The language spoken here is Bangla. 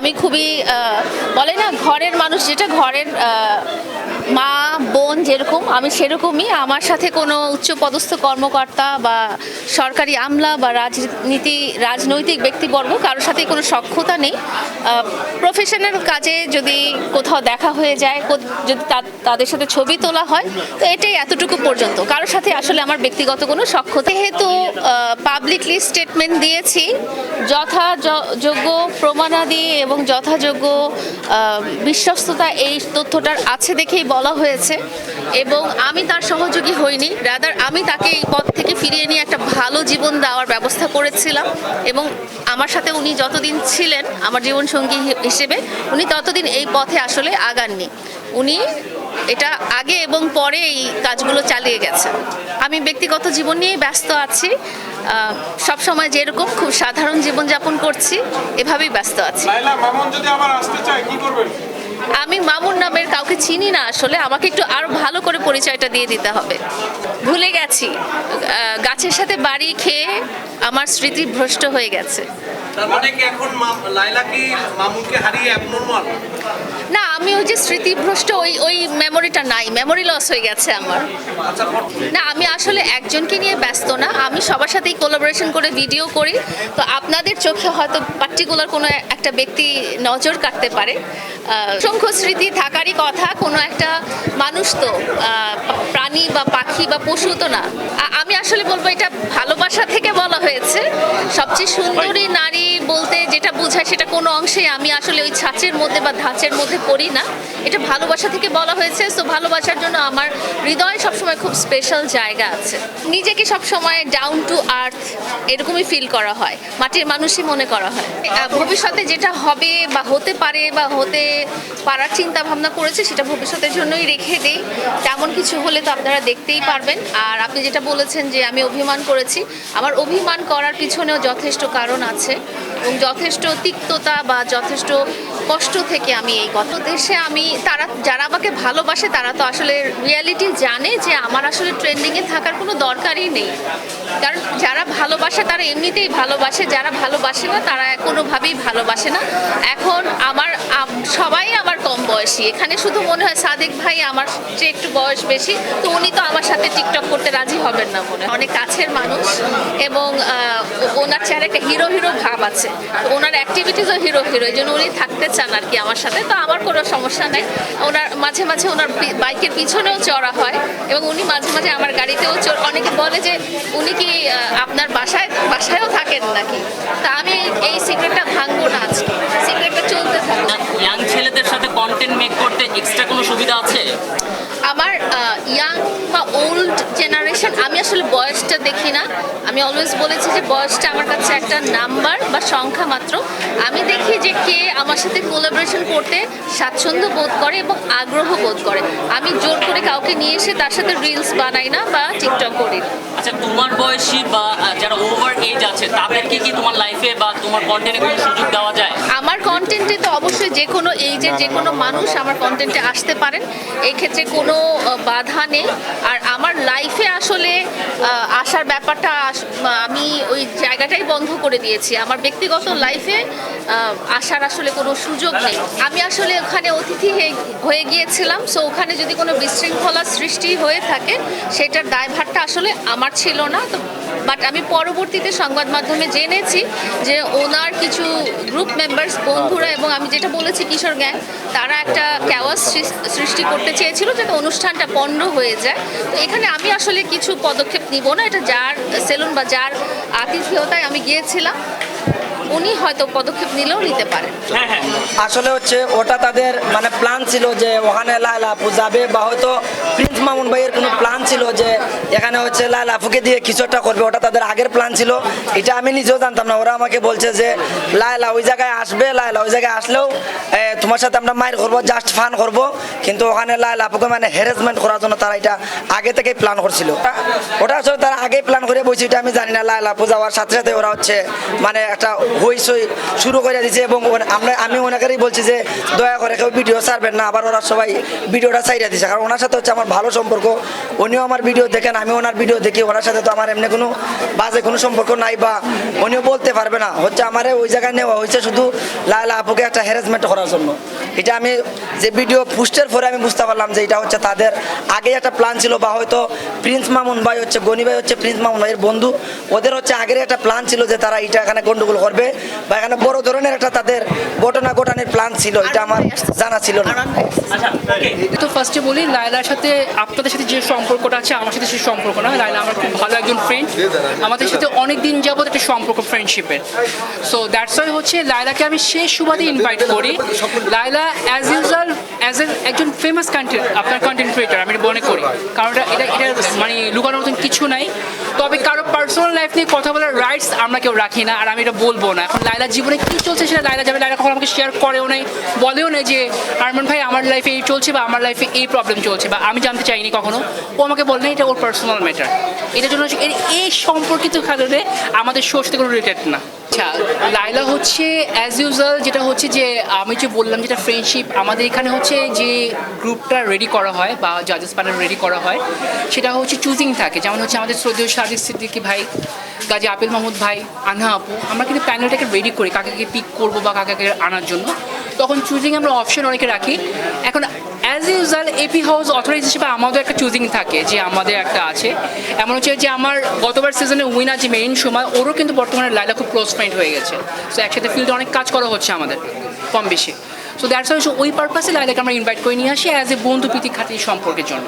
আমি খুবই বলে না ঘরের মানুষ, যেটা ঘরের মা, বোন যেরকম, আমি সেরকমই। আমার সাথে কোনো উচ্চপদস্থ কর্মকর্তা বা সরকারি আমলা বা রাজনীতি, রাজনৈতিক ব্যক্তিবর্গ কারোর সাথে কোনো সক্ষতা নেই। প্রফেশনাল কাজে যদি কোথাও দেখা হয়ে যায় যদি তাদের সাথে ছবি তোলা হয়, তো এটাই এতটুকু পর্যন্ত। কারোর সাথে আসলে আমার ব্যক্তিগত কোনো সক্ষতা যেহেতু পাবলিকলি স্টেটমেন্ট দিয়েছি যথাযোগ্য প্রমাণাদি এবং যথাযোগ্য বিশ্বস্ততা এই তথ্যটার আছে দেখেই বলা হয়েছে। এবং আমি তার সহযোগী হইনি। রাদার আমি তাকে এই পথ থেকে ফিরিয়ে নিয়ে একটা ভালো জীবন দেওয়ার ব্যবস্থা করেছিলাম। এবং আমার সাথে উনি যতদিন ছিলেন, আমার জীবনসঙ্গী হিসেবে, উনি ততদিন এই পথে আসলে আগাননি। উনি এটা আগে এবং পরে এই কাজগুলো চালিয়ে গেছে। আমি ব্যক্তিগত জীবন নিয়েই ব্যস্ত আছি। সব সময় যেরকম খুব সাধারণ জীবনযাপন করছি এভাবেই ব্যস্ত আছি। আমি মামুন নামের কাউকে চিনি না আসলে আমাকে একটু আরও ভালো করে পরিচয়টা দিয়ে দিতে হবে। ভুলে গেছি। গাছের সাথে বাড়ি খেয়ে আমার স্মৃতি ভ্রষ্ট হয়ে গেছে। তার মানে কি এখন লাইলা কি মামুনকে হারিয়ে অ্যাবনর্মাল না, আমি ওই যে স্মৃতিভ্রষ্ট ওই ওই মেমোরিটা নাই মেমোরি লস হয়ে গেছে আমার। না, আমি আসলে একজনকে নিয়ে ব্যস্ত না, আমি সবার সাথেই কোলাবোরেশন করে ভিডিও করি। তো আপনাদের চোখে হয়তো পার্টিকুলার কোনো একটা ব্যক্তি নজর কাটতে পারে। অসংখ্য স্মৃতি থাকারই কথা, কোনো একটা মানুষ তো প্রাণী বা পাখি বা পশু তো না। আমি আসলে বলব এটা ভালোবাসা থেকে বলা হয়েছে, সবচেয়ে সুন্দরী নারী বলতে যেটা বোঝায় সেটা কোনো অংশে আমি আসলে ওই ছাঁচের মধ্যে বা ধাঁচের মধ্যে পড়ি না। এটা ভালোবাসা থেকে বলা হয়েছে তো ভালোবাসার জন্য আমার হৃদয়ে সবসময় খুব স্পেশাল জায়গা আছে। নিজেকে সবসময় ডাউন টু আর্থ এরকমই ফিল করা হয়, মাটির মানুষই মনে করা হয়। ভবিষ্যতে যেটা হবে বা হতে পারে বা হতে পারার চিন্তা ভাবনা করেছে সেটা ভবিষ্যতের জন্যই রেখে দিই। তেমন কিছু হলে তো আপনারা দেখতেই পারবেন। আর আপনি যেটা বলেছেন যে আমি অভিমান করেছি আমার অভিমান করার পিছনেও যথেষ্ট কারণ আছে এবং যথেষ্ট তিক্ততা বা যথেষ্ট কষ্ট থেকে আমি এই গত দেশে আমি, তারা যারা আমাকে ভালোবাসে তারা তো আসলে রিয়ালিটি জানে যে আমার আসলে ট্রেন্ডিংয়ে থাকার কোনো দরকারই নেই। কারণ যারা ভালোবাসে তারা এমনিতেই ভালোবাসে, যারা ভালোবাসে না তারা কোনোভাবেই ভালোবাসে না। এখন আমার সবাই আমার বয়সী। এখানে শুধু মনে হয় সাদেক ভাই আমার চেয়ে একটু বয়স বেশি, তো উনি তো আমার সাথে টিকটক করতে রাজি হবেন না মনে অনেক কাছের মানুষ এবং ওনার চেহারা একটা হিরো হিরো ভাব আছে। ওনার অ্যাক্টিভিটিসও হিরো হিরো, এই জন্য উনি থাকতে চান আর কি আমার সাথে। তো আমার কোনো সমস্যা নেই। ওনার মাঝে মাঝে ওনার বাইকের পিছনেও চড়া হয় এবং উনি মাঝে মাঝে আমার গাড়িতেও চড়, অনেকে বলে যে উনি কি আপনার বাসায়, বাসায়ও থাকেন নাকি? তা আমি এই সিক্রেটটা ভাঙবো না আজকে। সিক্রেটটা চলতে থাকবে ইয়াং ছেলেদের সাথে কন্টেন্ট মেক করতে এক্সট্রা কোনো সুবিধা আছে? আমার ইয়াং জেনারেশন আমি আসলে বয়সটা দেখি না। আমি অলওয়েজ বলেছি যে বয়সটা আমার কাছে একটা নাম্বার বা সংখ্যা মাত্র। আমি দেখি যে কে আমার সাথে কোলাবোরেশন করতে স্বাচ্ছন্দ্য বোধ করে এবং আগ্রহ বোধ করে। আমি জোর করে কাউকে নিয়ে এসে তার সাথে রিলস বানাই না বা টিকটক করি। আচ্ছা তোমার বয়সী বা যারা ওভার এজ আছে তাদেরকে কি তোমার লাইফে বা তোমার কন্টেন্টে কোনো সুযোগ দেওয়া যায়? আমার কন্টেন্টে তো অবশ্যই যে কোনো এইজের যে কোনো মানুষ আমার কন্টেন্টে আসতে পারেন। এই ক্ষেত্রে কোনো বাধা নেই। আর আমার লাইফে আসলে আসার ব্যাপারটা আমি ওই জায়গাটাই বন্ধ করে দিয়েছি। আমার ব্যক্তিগত লাইফে আসার আসলে কোনো সুযোগ নেই। আমি আসলে ওখানে অতিথি হয়ে- হয়ে গিয়েছিলাম সো ওখানে যদি কোনো বিশৃঙ্খলা সৃষ্টি হয়ে থাকে, সেটার দায়ভারটা আসলে আমার ছিল না। তো বাট আমি পরবর্তীতে সংবাদ মাধ্যমে জেনেছি যে ওনার কিছু গ্রুপ মেম্বার্স বন্ধুরা এবং আমি যেটা বলেছি কিশোর গ্যাং তারা একটা ক্যাওয়াস সৃষ্টি করতে চেয়েছিল যাতে অনুষ্ঠানটা পণ্ড হয়ে যায়। তো এখানে আমি আসলে কিছু পদক্ষেপ নিব না, এটা যার সেলুন বা যার আতিথেয়তায় আমি গিয়েছিলাম। উনি হয়তো পদক্ষেপ নিলেও নিতে পারেন। হ্যাঁ হ্যাঁ। আসলে হচ্ছে ওটা তাদের মানে প্ল্যান ছিল যে ওখানে লায়লা আপু যাবে বা হয়তো প্রিন্স মামুন ভাইয়ের কোনো প্ল্যান ছিল যে এখানে হচ্ছে লায়লা আপুকে দিয়ে কিছু একটা করবে ওটা তাদের আগের প্ল্যান ছিল। এটা আমি নিজেও জানতাম না। ওরা আমাকে বলছে যে লায়লা ওই জায়গায় আসবে লায়লা ওই জায়গায় আসলেও তোমার সাথে আমরা মায়ের করব জাস্ট ফান করব। কিন্তু ওখানে লায়লা আপুকে মানে হ্যারাসমেন্ট করার জন্য তারা এটা আগে থেকেই প্ল্যান করছিল। ওটা আসলে তারা আগেই প্ল্যান করে বলছি এটা আমি জানি না। লায়লা আপু যাওয়ার সাথে সাথে ওরা হচ্ছে মানে একটা হইসই শুরু করে দিয়েছে এবং আমরা, আমি ওনাকেই বলছি যে দয়া করে কেউ ভিডিও ছাড়বেন না, আবার ওরা সবাই ভিডিওটা চাইরা দিছে। কারণ ওনার সাথে হচ্ছে আমার ভালো সম্পর্ক। উনিও আমার ভিডিও দেখেন আমি ওনার ভিডিও দেখি। ওনার সাথে তো আমার এমনি কোনো বাজে কোনো সম্পর্ক নাই বা উনিও বলতে পারবে না। হচ্ছে আমারে ওই জায়গায় নেওয়া হয়েছে শুধু লায়লা আপুকে একটা হ্যারাসমেন্ট করার জন্য। এটা আমি যে ভিডিও পোস্টের পরে আমি বুঝতে পারলাম যে এটা হচ্ছে তাদের আগে একটা প্ল্যান ছিল বা হয়তো প্রিন্স মামুন ভাই হচ্ছে, গনি ভাই হচ্ছে প্রিন্স মামুন ভাইয়ের বন্ধু। ওদের হচ্ছে আগের একটা প্ল্যান ছিল যে তারা এটা এখানে গন্ডগোল করবে বা এখানে বড় ধরনের একটা তাদের ঘটনা ঘটানোর প্ল্যান ছিল এটা আমার জানা ছিল না। আচ্ছা তো ফার্স্টে বলি লায়লার সাথে আপনাদের সাথে যে সম্পর্কটা আছে আমার সাথে সেই সম্পর্ক না লায়লা আমার খুব ভালো একজন ফ্রেন্ড আমাদের সাথে অনেক দিন যাবত একটা সম্পর্ক ফ্রেন্ডশিপের সো দ্যাটস ওয়াই হচ্ছে লায়লাকে আমি শেষ সুবাদে ইনভাইট করি। Laila as usual as a একজন ফেমাস কন্টেন্ট আপনার কন্টেন্ট ক্রিয়েটার আমি মনে করি। কারণ এটা এটা এটা মানে লুকানোর মতন কিছু নাই। তবে কারও পার্সোনাল লাইফ নিয়ে কথা বলার রাইটস আমরা কেউ রাখি না, আর আমি এটা বলব না। এখন লাইলার জীবনে কী চলছে সেটা লাইলা যাবে লাইলা কখন আমাকে শেয়ার করেও নাই, বলেও না যে, আরমান ভাই, আমার লাইফে এই চলছে বা আমার লাইফে এই প্রবলেম চলছে বা আমি জানতে চাইনি কখনো। ও আমাকে বলেনি এটা ওর পার্সোনাল ম্যাটার এটার জন্য হচ্ছে এই সম্পর্কিত কারণে আমাদের শোর সাথে কোনো রিলেটেড না। আচ্ছা লাইলা হচ্ছে অ্যাজ ইউজুয়াল যেটা হচ্ছে যে, আমি যে বললাম যেটা ফ্রেন্ডশিপ আমাদের এখানে হচ্ছে যে গ্রুপটা রেডি করা হয় বা জাজেস প্যানেল রেডি করা হয়, সেটা হচ্ছে চুজিং থাকে। যেমন হচ্ছে আমাদের শ্রদ্ধেয় সাদিক সিদ্দিকি ভাই গাজী আপিল মাহমুদ ভাই, আনহা আপু, আমরা কিন্তু প্যানেলটাকে রেডি করি, কাকে কে পিক করব বা কাকে কাকে আনার জন্য। তখন চুজিং আমরা অপশন অনেকে রাখি। এখন as usual AP house authorize হিসেবে আমাদের একটা চুজিং থাকে, যে আমাদের একটা আছে। এমন হচ্ছে যে আমার গতবার সিজনে উইনার যে মেইন সময় ওরও কিন্তু বর্তমানে লাইলা খুব ক্লোজ ফ্রেন্ড হয়ে গেছে। সো একসাথে ফিল্ডে অনেক কাজ করা হচ্ছে আমাদের, কম বেশি। সো দ্যাটস ওই পারপাসে লাইলাকে আমরা ইনভাইট করে নিয়ে আসি অ্যাজ এ বন্ধু প্রীতি খাতির সম্পর্কের জন্য।